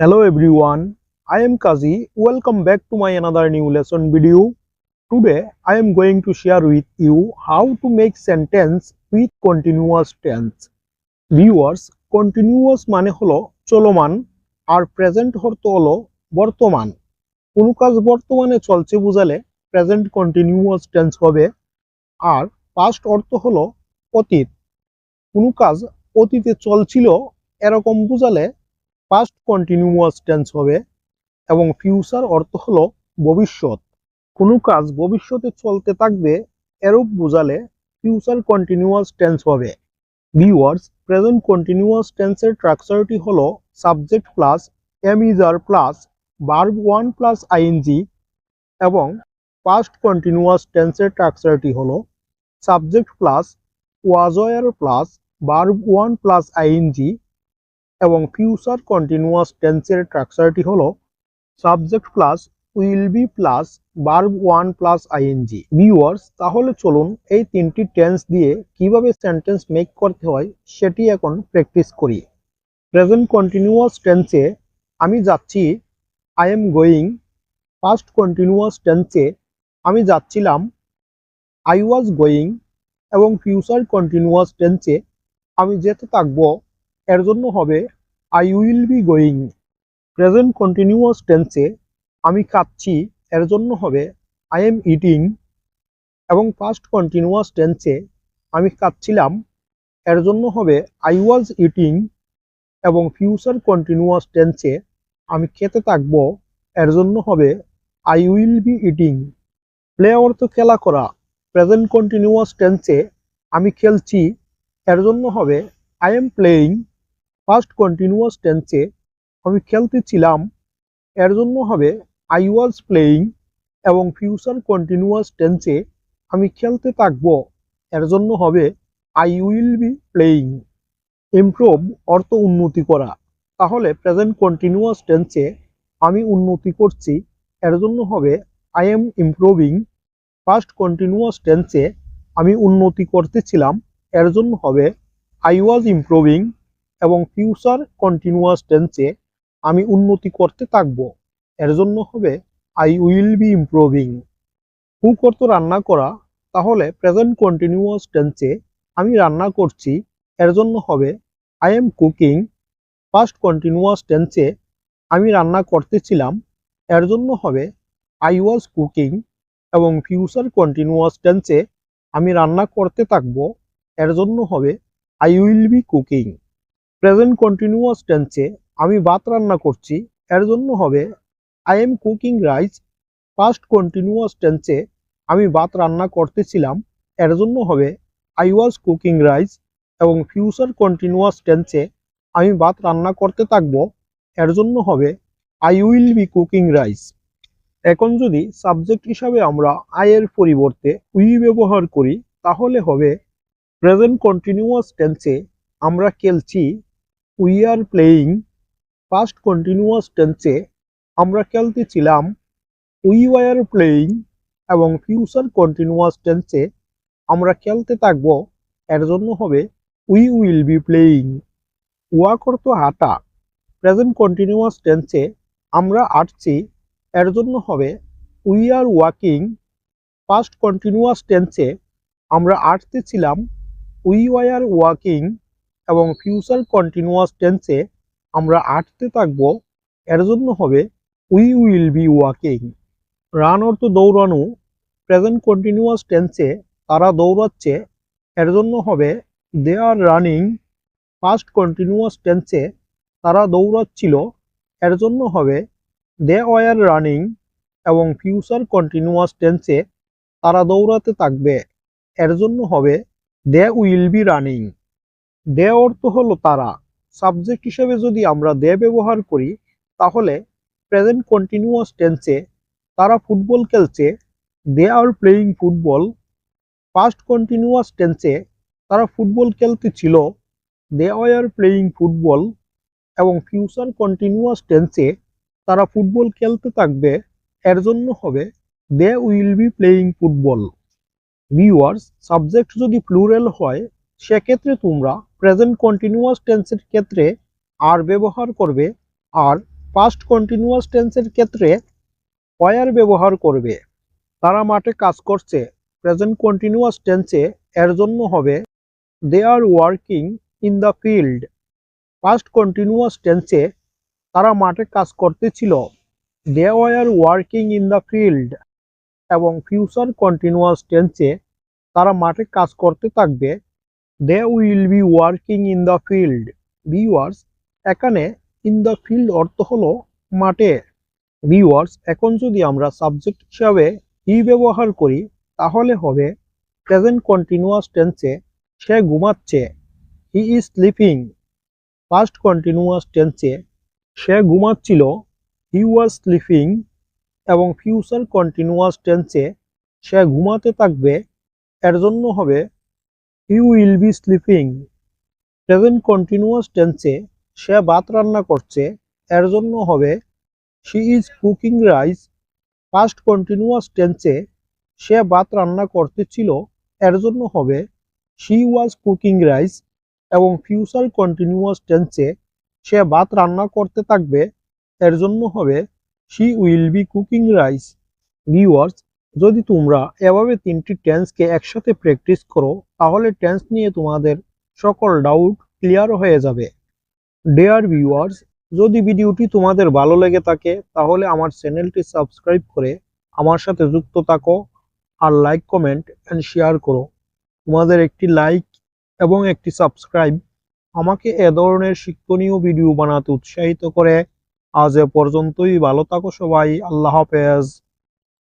Hello everyone, I am Kazi. Welcome back to my another new lesson video. Today I am going to share with you how to make sentence with continuous tense. Viewers, continuous মানে হলো চলমান আর present অর্থ হলো বর্তমান কোনো কাজ বর্তমানে চলছে বোঝালে প্রেজেন্ট কন্টিনিউয়াস টেন্স হবে আর পাস্ট অর্থ হলো অতীত কোনো কাজ অতীতে চলছিল এরকম বোঝালে পাস্ট কন্টিনিউয়াস টেন্স হবে এবং ফিউচার অর্থ হলো ভবিষ্যৎ। কোনো কাজ ভবিষ্যতে চলতে থাকবে, এরূপ বোঝালে ফিউচার কন্টিনিউয়াস টেন্স হবে। ভিউয়ার্স প্রেজেন্ট কন্টিনিউয়াস টেন্সের স্ট্রাকচারটি হলো subject plus am is are plus verb one plus ING এবং পাস্ট কন্টিনিউয়াস টেন্সের স্ট্রাকচারটি হলো subject plus was were plus verb one plus ING এবং ফিউচার কন্টিনিউয়াস টেন্সের স্ট্রাকচারটি হল subject plus will be plus verb one plus ING viewers তাহলে চলুন এই তিনটি টেন্স দিয়ে কীভাবে সেন্টেন্স মেক করতে হয় সেটি এখন প্র্যাকটিস করি। প্রেজেন্ট কন্টিনিউয়াস টেন্সে আমি যাচ্ছি I am going past continuous টেন্সে আমি যাচ্ছিলাম আই ওয়াজ গোয়িং এবং ফিউচার কন্টিনিউয়াস টেন্সে আমি যেতে থাকব এর জন্য হবে I will be going present continuous টেন্সে আমি খাচ্ছি এর জন্য হবে আই এম ইটিং এবং পাস্ট কন্টিনিউয়াস টেন্সে আমি খাচ্ছিলাম এর জন্য হবে আই ওয়াজ ইটিং এবং ফিউচার কন্টিনিউয়াস টেন্সে আমি খেতে থাকব, এর জন্য হবে I will be eating play অর্থ খেলা করা প্রেজেন্ট কন্টিনিউয়াস টেন্সে আমি খেলছি, এর জন্য হবে I am playing first continuous টেন্সে আমি খেলতেছিলাম এর জন্য হবে আই ওয়াজ প্লেয়িং এবং ফিউচার কন্টিনিউয়াস টেন্সে আমি খেলতে থাকব। এর জন্য হবে I will be playing improve অর্থ উন্নতি করা। তাহলে প্রেজেন্ট কন্টিনিউয়াস টেন্সে আমি উন্নতি করছি। এর জন্য হবে I am improving past continuous টেন্সে আমি উন্নতি করতেছিলাম এর জন্য হবে আই ওয়াজ ইমপ্রুভিং এবং ফিউচার কন্টিনিউয়াস টেন্সে আমি উন্নতি করতে থাকব। এর জন্য হবে I will be improving cook অর্থ রান্না করা, তাহলে প্রেজেন্ট কন্টিনিউয়াস টেন্সে আমি রান্না করছি। এর জন্য হবে I am cooking first continuous টেন্সে আমি রান্না করতেছিলাম। এর জন্য হবে আই ওয়াজ কুকিং এবং ফিউচার কন্টিনিউয়াস টেন্সে আমি রান্না করতে থাকব। এর জন্য হবে I will be cooking present continuous টেন্সে আমি ভাত রান্না করছি, এর জন্য হবে I am cooking rice first continuous টেন্সে আমি ভাত রান্না করতেছিলাম, এর জন্য হবে আই ওয়াজ কুকিং রাইস এবং ফিউচার কন্টিনিউয়াস টেন্সে আমি ভাত রান্না করতে থাকব, এর জন্য হবে I will be cooking rice এখন যদি সাবজেক্ট হিসাবে আমরা আই এর পরিবর্তে উই ব্যবহার করি, তাহলে হবে প্রেজেন্ট কন্টিনিউয়াস টেন্সে আমরা খেলছি we are playing past continuous টেন্সে আমরা খেলতেছিলাম উই ওয়ার প্লেয়িং এবং ফিউচার কন্টিনিউয়াস টেন্সে আমরা খেলতে থাকব। এর জন্য হবে we will be playing walk অর্থ হাঁটা। প্রেজেন্ট কন্টিনিউয়াস টেন্সে আমরা হাঁটছি। এর জন্য হবে we are walking past continuous টেন্সে আমরা হাঁটতেছিলাম উই ওয়ার ওয়াকিং এবং ফিউচার কন্টিনিউয়াস টেন্সে আমরা আটতে থাকব, এর জন্য হবে we will be walking run অর্থ দৌড়ানো প্রেজেন্ট কন্টিনিউয়াস টেন্সে তারা দৌড়াচ্ছে, এর জন্য হবে they are running past continuous টেন্সে তারা দৌড়াচ্ছিল, এর জন্য হবে দে ওয়ার রানিং এবং ফিউচার কন্টিনিউয়াস টেন্সে তারা দৌড়াতে থাকবে, এর জন্য হবে they will be running they অর্থ হলো তারা। সাবজেক্ট হিসেবে যদি আমরা দে ব্যবহার করি, তাহলে প্রেজেন্ট কন্টিনিউয়াস টেন্সে তারা ফুটবল খেলছে they are playing football past continuous টেন্সে তারা ফুটবল খেলতে ছিল দে আর প্লেয়িং ফুটবল এবং ফিউচার কন্টিনিউয়াস টেন্সে তারা ফুটবল খেলতে থাকবে, এর জন্য হবে they will be playing football viewers subject যদি প্লুরাল হয়, সেক্ষেত্রে তোমরা প্রেজেন্ট কন্টিনিউয়াস টেন্সের ক্ষেত্রে আর ব্যবহার করবে আর পাস্ট কন্টিনিউয়াস টেন্সের ক্ষেত্রে ওয়ার ব্যবহার করবে। তারা মাঠে কাজ করছে। প্রেজেন্ট কন্টিনিউয়াস টেন্সে এর জন্য হবে they are working in the field past continuous টেন্সে তারা মাঠে কাজ করতেছিল। They were working in the field এবং ফিউচার কন্টিনিউয়াস টেন্সে তারা মাঠে কাজ করতে থাকবে। They will be working in the field viewers এখানে ইন দ্য ফিল্ড অর্থ হলো মাঠে। ভিউয়ার্স এখন যদি আমরা সাবজেক্ট হিসাবে ই ব্যবহার করি, তাহলে হবে প্রেজেন্ট কন্টিনিউয়াস টেন্সে সে ঘুমাচ্ছে। He is sleeping past continuous টেন্সে সে ঘুমাচ্ছিল। হি ওয়াজ স্লিপিং এবং ফিউচার কন্টিনিউয়াস টেন্সে সে ঘুমাতে থাকবে। এর জন্য হবে he will be sleeping present continuous টেন্সে সে ভাত রান্না করছে। এর জন্য হবে she is cooking rice past continuous টেন্সে সে ভাত রান্না করতেছিল। এর জন্য হবে শি ওয়াজ কুকিং রাইস এবং ফিউচার কন্টিনিউয়াস টেন্সে সে ভাত রান্না করতে থাকবে। এর জন্য হবে she will be cooking rice viewers যদি তোমরা এভাবে তিনটি টেন্সকে একসাথে প্র্যাকটিস করো, তাহলে টেন্স নিয়ে তোমাদের সকল ডাউট ক্লিয়ার হয়ে যাবে। ডেয়ার ভিউয়ার্স যদি ভিডিওটি তোমাদের ভালো লেগে থাকে, তাহলে আমার চ্যানেলটি সাবস্ক্রাইব করে আমার সাথে যুক্ত থাকো আর লাইক কমেন্ট অ্যান্ড শেয়ার করো। তোমাদের একটি লাইক এবং একটি সাবস্ক্রাইব আমাকে এ ধরনের শিক্ষণীয় ভিডিও বানাতে উৎসাহিত করে। আজ এ পর্যন্তই, ভালো থাকো সবাই, আল্লাহ হাফেজ।